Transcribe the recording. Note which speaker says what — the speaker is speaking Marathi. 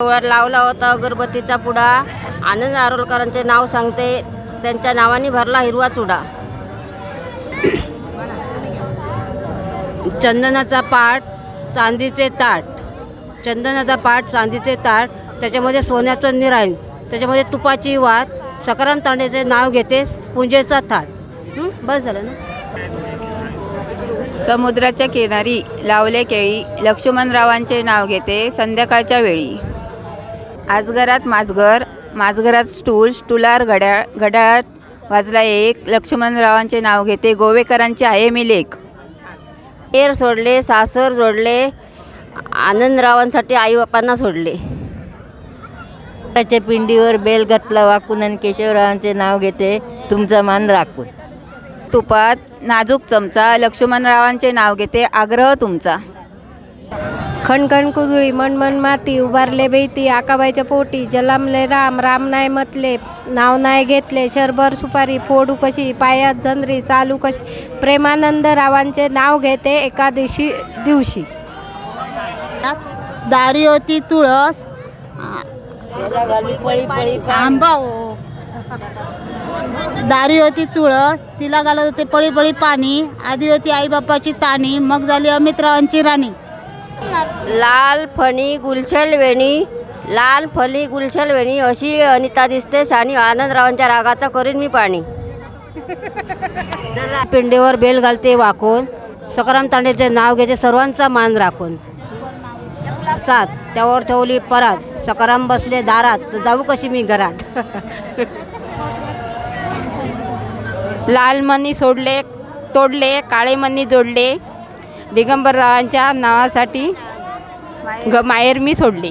Speaker 1: वर लावला होता अगरबत्तीचा पुडा. आनंद आरोलकरांचे नाव सांगते त्यांच्या नावाने भरला हिरवा चुडा. चंदनाचा पाट चांदीचे ताट. चंदनाचा पाट चांदीचे ताट. त्याच्यामध्ये सोन्याचं निराण त्याच्यामध्ये तुपाची वात. सकाराम तांडेचे नाव घेते पुंजेचा थाट. बस झालं ना?
Speaker 2: समुद्राच्या किनारी लावले केळी लक्ष्मणरावांचे नाव घेते संध्याकाळच्या वेळी. आजगरात माजगर माजगरात स्टूल स्टुलार घड्याळ घड्याळात वाजला एक. लक्ष्मणरावांचे नाव घेते गोवेकरांचे आहे मी लेख.
Speaker 1: एर सोडले सासर जोडले आनंदरावांसाठी आईबापांना सोडले.
Speaker 3: त्याच्या पिंडीवर बेल घातला वाकून आणि केशवरावांचे नाव घेते तुमचा मान राखून.
Speaker 2: तुपात नाजूक चमचा लक्ष्मणरावांचे नाव घेते आग्रह तुमचा.
Speaker 4: खणखण कुजळी मनमन माती उभारले बेती आकाबाईच्या पोटी जलामले राम राम नाही मतले नाव नाही घेतले शरभर सुपारी फोडू कशी पायात झंजरी चालू कशी प्रेमानंद रावांचे नाव घेते एका दिवशी.
Speaker 5: दारी होती तुळस. आंबा हो. दारी होती तुळस. तिला घालत होते पळी पळी पाणी. आधी होती आईबापाची ताणी. मग झाली अमितरावांची राणी.
Speaker 1: लाल फणी गुलछल वेणी लाल फली गुलछल वेणी अशी अनिता दिसते. आणि आनंदरावांच्या रागाचा करीन मी पाणी. पिंडीवर बेल घालते वाकून. सकाराम तांडेचे नाव घेते सर्वांचा मान राखून. सात त्यावर ठेवली परत सकाराम बसले दारात. तर जाऊ कशी मी घरात.
Speaker 6: लाल मणी सोडले तोडले काळे मनी जोडले. दिगंबररावांच्या नावासाठी ग माहेर मी सोडली.